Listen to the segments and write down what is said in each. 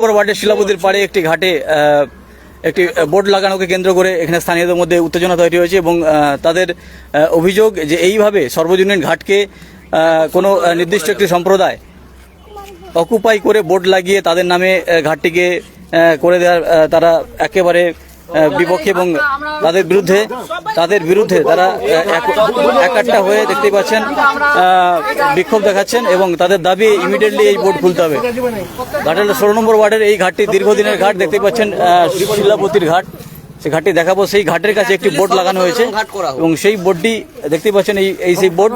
ওয়ার্ডের শিলাপতির পাড়ে একটি ঘাটে একটি বোর্ড লাগানোকে কেন্দ্র করে এখানে স্থানীয়দের মধ্যে উত্তেজনা তৈরি হয়েছে এবং তাদের অভিযোগ যে এইভাবে সর্বজনীন ঘাটকে কোনো নির্দিষ্ট একটি সম্প্রদায় অকুপাই করে বোর্ড লাগিয়ে তাদের নামে ঘাটটিকে করে দেওয়ার তারা একেবারে বিপক্ষে এবং তাদের বিরুদ্ধে তাদের বিরুদ্ধে তারা এক- একাট্টা হয়ে দেখতে পাচ্ছেন বিক্ষোভ দেখাচ্ছেন এবং তাদের দাবি ইমিডিয়েটলি এই বোর্ড খুলতে হবে। ঘাটের ষোলো নম্বর ওয়ার্ডের এই ঘাটটি দীর্ঘদিনের ঘাট দেখতে পাচ্ছেন শিলাপতির ঘাট। সেই ঘাটটি দেখাবো, সেই ঘাটের কাছে একটি বোর্ড লাগানো হয়েছে এবং সেই বোর্ডটি দেখতে পাচ্ছেন, এই এই সেই বোর্ড।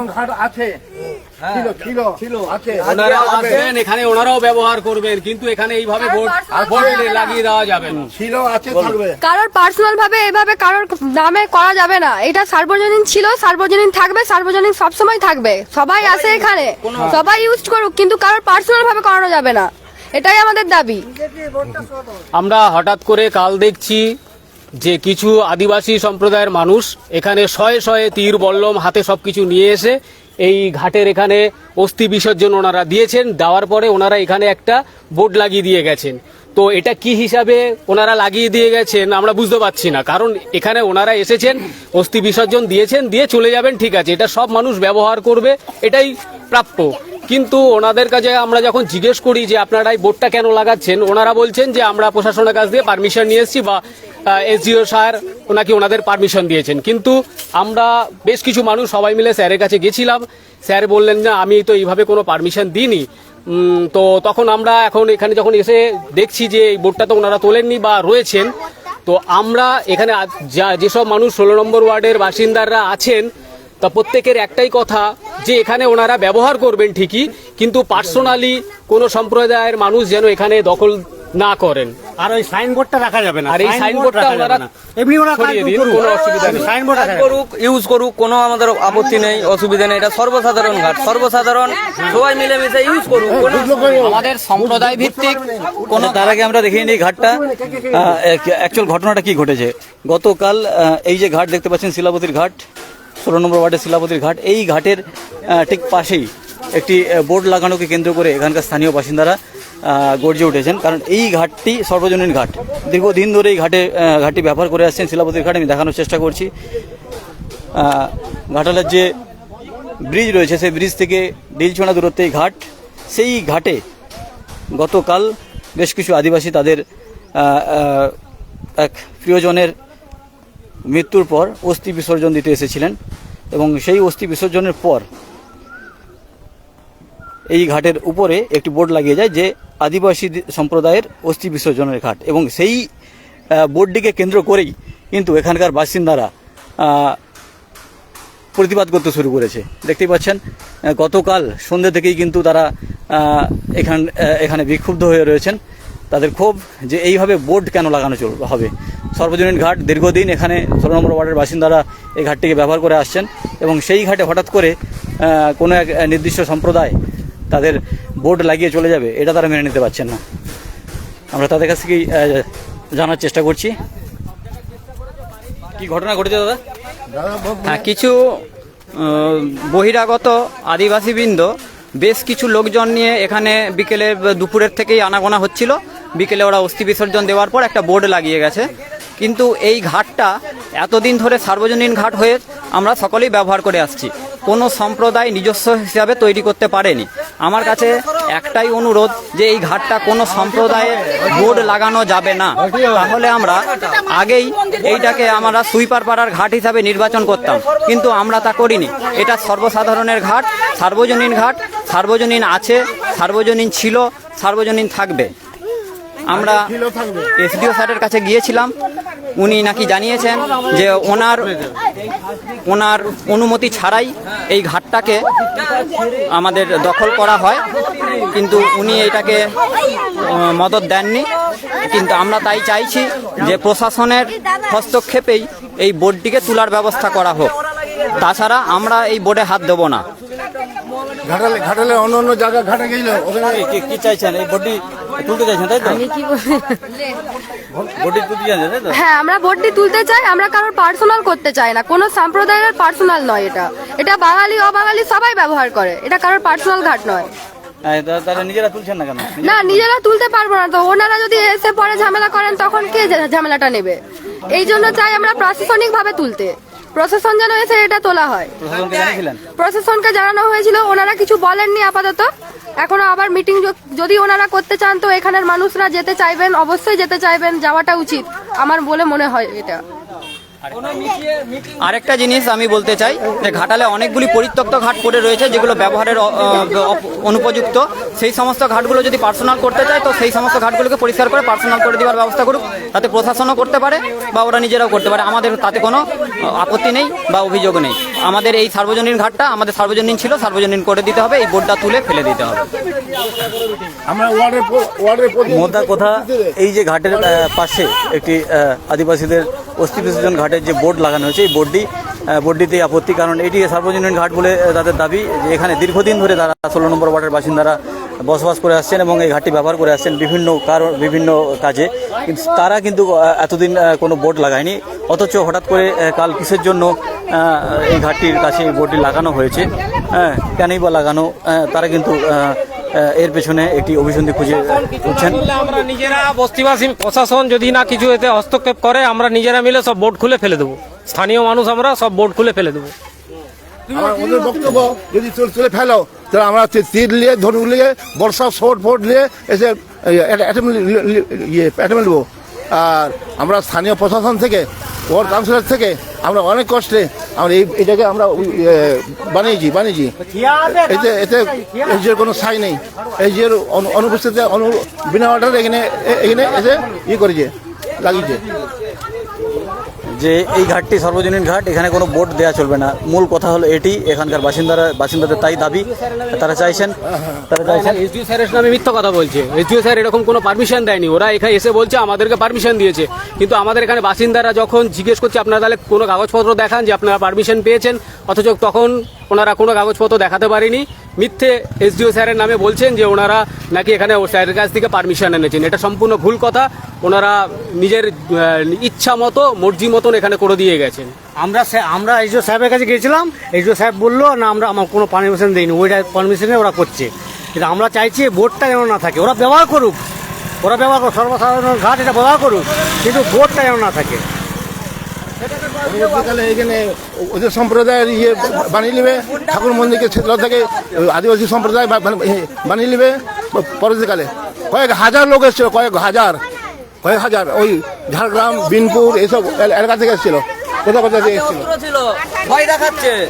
ওনারা আসবেন এখানে ওনারাও ব্যবহার করবেন কিন্তু এখানে এইভাবে বোর্ড বোর্ড লাগিয়ে দেওয়া যাবে না। ছিল আছে কারোর পার্সোনাল ভাবে এভাবে কারোর নামে করা যাবে না। এটা সার্বজনীন ছিল সার্বজনীন থাকবে সার্বজনীন সবসময় থাকবে। সবাই আছে এখানে। সবাই ইউজ করুক কিন্তু কারোর পার্সোনাল ভাবে করানো যাবে না। এটাই আমাদের দাবি। আমরা হঠাৎ করে কাল দেখছি যে কিছু আদিবাসী সম্প্রদায়ের মানুষ এখানে শয়ে শয়ে তীর বল্লম হাতে সবকিছু নিয়ে এসে এই ঘাটের এখানে অস্থি বিসর্জন ওনারা দিয়েছেন, দেওয়ার পরে ওনারা এখানে একটা বোর্ড লাগিয়ে দিয়ে গেছেন। তো এটা কি হিসাবে ওনারা লাগিয়ে দিয়ে গেছেন আমরা বুঝতে পারছি না, কারণ এখানে ওনারা এসেছেন, অস্থি বিসর্জন দিয়েছেন, দিয়ে চলে যাবেন, ঠিক আছে, এটা সব মানুষ ব্যবহার করবে, এটাই প্রাপ্য। কিন্তু ওনাদের কাছে আমরা যখন জিজ্ঞেস করি যে আপনারা এই বোর্ডটা কেন লাগাচ্ছেন, ওনারা বলছেন যে আমরা প্রশাসনের কাছ দিয়ে পারমিশন নিয়ে এসেছি বা এসডিও স্যার ওনাকে ওনাদের পারমিশন দিয়েছেন। কিন্তু আমরা বেশ কিছু মানুষ সবাই মিলে স্যারের কাছে গেছিলাম। স্যার বললেন, না, আমি তো এইভাবে কোনো পারমিশন দিইনি। তো তখন আমরা এখন এখানে যখন এসে দেখছি যে এই বোর্ডটা তো ওনারা তোলেননি বা রয়েছেন, তো আমরা এখানে যা- যেসব মানুষ ষোলো নম্বর ওয়ার্ডের বাসিন্দারা আছেন, তা প্রত্যেকের একটাই কথা যে এখানে ওনারা ব্যবহার করবেন ঠিকই, কিন্তু পার্সোনালি কোনো সম্প্রদায়ের মানুষ যেন এখানে দখল না করেন। আর ওই সাইনবোর্ডটা রাখা যাবে না। আর এই সাইনবোর্ডটা ওনারা এমনি ওরা কাজ করুক। কোনো অসুবিধা নেই। সাইনবোর্ড রাখা যাবে না। করুক ইউজ করুক কোনো আমাদের আপত্তি নেই অসুবিধা নেই। এটা সর্বসাধারণ ঘাট সর্বসাধারণ সবাই মিলেমিশে ইউজ করুক আমাদের সম্প্রদায় ভিত্তিক কোনো তার আগে আমরা দেখিয়ে নিই ঘাটটা। অ্যাকচুয়াল ঘটনাটা কি ঘটেছে? গতকাল এই যে ঘাট দেখতে পাচ্ছেন শিলাপতির ঘাট ষোলো নম্বর ওয়ার্ডের শিলাপতির ঘাট এই ঘাটের ঠিক পাশেই একটি বোর্ড লাগানোকে কেন্দ্র করে এখানকার স্থানীয় বাসিন্দারা গর্জে উঠেছেন। কারণ এই ঘাটটি সর্বজনীন ঘাট। দীর্ঘদিন ধরে এই ঘাটে ঘাটটি ব্যবহার করে আসছেন শিলাপতির ঘাট। আমি দেখানোর চেষ্টা করছি। ঘাটালের যে ব্রিজ রয়েছে, সেই ব্রিজ থেকে ডিলছোনা দূরত্বে ঘাট। সেই ঘাটে গতকাল বেশ কিছু আদিবাসী তাদের এক প্রিয়জনের মৃত্যুর পর অস্থি বিসর্জন দিতে এসেছিলেন এবং সেই অস্থি বিসর্জনের পর এই ঘাটের উপরে একটি বোর্ড লাগিয়ে যায় যে আদিবাসী সম্প্রদায়ের অস্থি বিসর্জনের ঘাট। এবং সেই বোর্ডটিকে কেন্দ্র করেই কিন্তু এখানকার বাসিন্দারা প্রতিবাদ করতে শুরু করেছে। দেখতেই পাচ্ছেন গতকাল সন্ধ্যে থেকেই কিন্তু তারা এখান এখানে বিক্ষুব্ধ হয়ে রয়েছেন। তাদের ক্ষোভ যে এইভাবে বোর্ড কেন লাগানো চল, হবে? সর্বজনীন ঘাট দীর্ঘদিন এখানে ষোলো নম্বর ওয়ার্ডের বাসিন্দারা এই ঘাটটিকে ব্যবহার করে আসছেন এবং সেই ঘাটে হঠাৎ করে কোনো এক নির্দিষ্ট সম্প্রদায় তাদের বোর্ড লাগিয়ে চলে যাবে এটা তারা মেনে নিতে পারছেন না। আমরা তাদের কাছ থেকেই জানার চেষ্টা করছি। কি ঘটনা ঘটেছে দাদা? হ্যাঁ কিছু বহিরাগত আদিবাসীবৃন্দ বেশ কিছু লোকজন নিয়ে এখানে বিকেলে দুপুরের থেকেই আনাগোনা হচ্ছিল। বিকেলে ওরা অস্থি বিসর্জন দেওয়ার পর একটা বোর্ড লাগিয়ে গেছে। কিন্তু এই ঘাটটা এতদিন ধরে সার্বজনীন ঘাট হয়ে আমরা সকলেই ব্যবহার করে আসছি। কোনো সম্প্রদায় নিজস্ব হিসাবে তৈরি করতে পারেনি। আমার কাছে একটাই অনুরোধ যে এই ঘাটটা কোনো সম্প্রদায়ের বোর্ড লাগানো যাবে না। তাহলে আমরা আগেই এইটাকে আমরা সুইপার পাড়ার ঘাট হিসাবে নির্বাচন করতাম। কিন্তু আমরা তা করিনি। এটা সর্বসাধারণের ঘাট সার্বজনীন ঘাট সার্বজনীন আছে সার্বজনীন ছিল সার্বজনীন থাকবে। আমরা এসডিও স্যারের কাছে গিয়েছিলাম। উনি নাকি জানিয়েছেন যে ওনার ওনার অনুমতি ছাড়াই এই ঘাটটাকে আমাদের দখল করা হয়। কিন্তু উনি এটাকে মদত দেননি। কিন্তু আমরা তাই চাইছি যে প্রশাসনের হস্তক্ষেপেই এই বোর্ডটিকে তোলার ব্যবস্থা করা হোক। তাছাড়া আমরা এই বোর্ডে হাত দেবো না। ঘাটালে ঘাটালে অন্য অন্য জায়গা ঘাটে গেছিল ওখানে কি- চাইছেন? এই বডি তুলতে চাইছেন তাই তো? আমি কি হ্যাঁ আমরা ভোটটি তুলতে চাই আমরা কারোর পার্সোনাল করতে চাই না। কোনো সম্প্রদায়ের পার্সোনাল নয় এটা। এটা বাঙালি অবাঙালি সবাই ব্যবহার করে। এটা কারোর পার্সোনাল ঘাট নয়। তুলছেন না নিজেরা তুলতে পারব না তো। ওনারা যদি এসে পরে ঝামেলা করেন তখন কে ঝামেলাটা নেবে? এই জন্য চাই আমরা প্রশাসনিক ভাবে তুলতে। প্রশাসন যেন এসে এটা তোলা হয়। প্রশাসনকে জানানো হয়েছিল ওনারা কিছু বলেননি আপাতত। এখনও আবার মিটিং যদি ওনারা করতে চান তো এখানের মানুষরা যেতে চাইবেন অবশ্যই যেতে চাইবেন যাওয়াটা উচিত আমার বলে মনে হয় এটা। আরেকটা জিনিস আমি বলতে চাই যে ঘাটালে অনেকগুলি পরিত্যক্ত ঘাট পড়ে রয়েছে যেগুলো ব্যবহারের অনুপযুক্ত। সেই সমস্ত ঘাটগুলো যদি পার্সোনাল করতে চায় তো সেই সমস্ত ঘাটগুলোকে পরিষ্কার করে পার্সোনাল করে দেওয়ার ব্যবস্থা করুক তাতে প্রশাসনও করতে পারে বা ওরা নিজেরাও করতে পারে। আমাদের তাতে কোনো আপত্তি নেই বা অভিযোগ নেই। আমাদের এই সার্বজনীন ঘাটটা আমাদের সার্বজনীন ছিল সার্বজনীন করে দিতে হবে এই বোর্ডটা তুলে ফেলে দিতে হবে। মোদ্দা কথা এই যে ঘাটের পাশে একটি আদিবাসীদের অস্থি বিসর্জন ঘাটের যে বোর্ড লাগানো হয়েছে এই বোর্ডটি বোর্ডটিতে আপত্তি কারণ এটি সার্বজনীন ঘাট বলে তাদের দাবি যে এখানে দীর্ঘদিন ধরে তারা ষোলো নম্বর ওয়ার্ডের বাসিন্দারা বসবাস করে আসছেন এবং এই ঘাটটি ব্যবহার করে আসছেন বিভিন্ন কারণ, বিভিন্ন কাজে। তারা কিন্তু এতদিন কোনো বোর্ড লাগায়নি। অথচ হঠাৎ করে কাল কিসের জন্য এই ঘাটটির কাছে এই বোর্ডটি লাগানো হয়েছে? হ্যাঁ কেনই বা লাগানো? তারা কিন্তু এর পেছনে একটি অভিসন্ধি খুঁজে বললে আমরা নিজেরা বস্তিবাসী প্রশাসন যদি না কিছু এতে হস্তক্ষেপ করে, আমরা নিজেরা মিলে সব বোর্ড খুলে ফেলে দেবো। স্থানীয় মানুষ আমরা সব বোর্ড খুলে ফেলে দেবো। ওদের বক্তব্য যদি তুলে তুলে ফেলো তাহলে আমরা তীর নিয়ে ধনুক নিয়ে বর্ষা শোট ফোট নিয়ে এসে ইয়ে অ্যাটেম্প নেব আর আমরা স্থানীয় প্রশাসন থেকে ওয়ার্ড কাউন্সিলর থেকে আমরা অনেক কষ্টে আমরা এই এটাকে আমরা ইয়ে, বানিয়েছি বানিয়েছি। এতে এতে এসডিওর কোনো সাই নেই। এসডিওর অনুপস্থিতিতে অনু বিনা অর্ডার এখানে এখানে এসে ই করেছে। লাগিয়েছে যে এই ঘাটটি সর্বজনীন ঘাট এখানে কোনো বোট দেওয়া চলবে না। মূল কথা হলো এটি এখানকার বাসিন্দারা বাসিন্দাদের তাই দাবি তারা চাইছেন তারা চাইছেন। এসডিও স্যারের নামে মিথ্যা কথা বলছে। এসডিও স্যার এরকম কোনো পারমিশন দেয়নি। ওরা এখানে এসে বলছে আমাদেরকে পারমিশন দিয়েছে। কিন্তু আমাদের এখানে বাসিন্দারা যখন জিজ্ঞেস করছে আপনারা তাহলে কোনো কাগজপত্র দেখান যে আপনারা পারমিশন পেয়েছেন? অথচ তখন ওনারা কোনো কাগজপত্র দেখাতে পারেনি। মিথ্যে এসডিও স্যারের নামে বলছেন যে ওনারা নাকি এখানে ও স্যারের কাছ থেকে পারমিশন এনেছেন। এটা সম্পূর্ণ ভুল কথা। ওনারা নিজের ইচ্ছা মতো, মর্জি মতন এখানে করে দিয়ে গেছেন। আমরা আমরা এইচও সাহেবের কাছে গেছিলাম এইচও সাহেব বলল, না, আমরা, আমার কোনো পারমিশন দিইনি। ওইটা পারমিশনে ওরা করছে। কিন্তু আমরা চাইছি বোর্ডটা যেন না থাকে। ওরা ব্যবহার করুক। ওরা ব্যবহার করুক। সর্বসাধারণ ঘাট এটা ব্যবহার করুক। কিন্তু বোর্ডটা যেন না থাকে। পরবর্তীকালে ওদের সম্প্রদায়ের ইয়ে বানিয়ে নেবে ঠাকুর মন্দিরকে থেকে আদিবাসী সম্প্রদায় বা- এ, বানিয়ে নেবে পরবর্তীকালে। কয়েক হাজার লোক এসেছিল কয়েক হাজার কয়েক হাজার। ওই ঝাড়গ্রাম বিনপুর এইসব এলাকা থেকে এসেছিল কোথাও কোথাও থেকে এসেছিল? ভয় দেখাচ্ছে।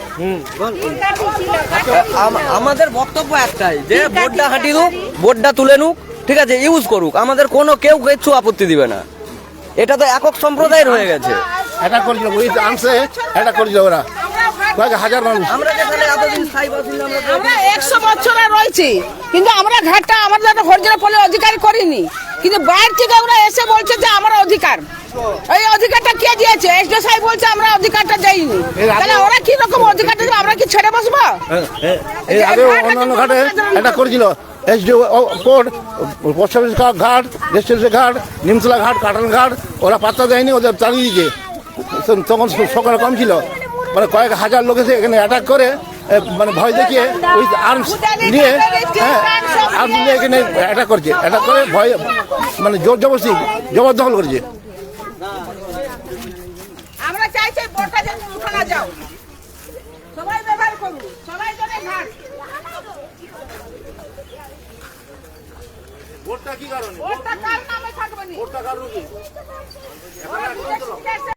আমাদের বক্তব্য একটাই যে বোর্ডটা হাঁটি দুক বোর্ডটা তুলে নুক ঠিক আছে ইউজ করুক। আমাদের কোনো কেউ কিচ্ছু আপত্তি দিবে না। এটা তো একক সম্প্রদায়ের হয়ে গেছে। অ্যাটাক করেছিল ওই আনসে অ্যাটাক করেছিল ওরা। কয়েক হাজার মানুষ। আমরা একশো বছরে রয়েছি কিন্তু আমরা ঘাটটা আমাদের একটা হরিজন ফলে অধিকার করিনি। কিন্তু বাইরে থেকে ওরা এসে বলছে যে আমার অধিকার। এই অধিকারটা কে দিয়েছে? এসডিও সাহেব বলছে আমরা অধিকারটা দেইনি। তাহলে ওরা কি রকম অধিকারটা দেবে আমরা কি ছেড়ে বসবো? এর আগে অন্যান্য ঘাটে অ্যাটাক করেছিল এসডিও কোর্ট পোস্ট অফিস ঘাট রেস্টুরেন্ট ঘাট নিমতলা ঘাট কাটান ঘাট ওরা পাত্তা দেয়নি ওদের চালিয়ে দিয়েছে তখন সকালে কম ছিল। মানে কয়েক হাজার লোক এসে এখানে অ্যাটাক করে মানে ভয় দেখিয়ে ওই আর্মস নিয়ে হ্যাঁ আর্মস নিয়ে এখানে অ্যাটাক করছে। অ্যাটাক করে ভয় মানে জোর জবরদস্তি জবরদখল করেছে। আমরা চাইছি বোটটা যেন উঠানো যাও। সবাই ব্যবহার করুন সবাই যেন ঘাট। বোটটা কার নামে থাকবে নি? ওরা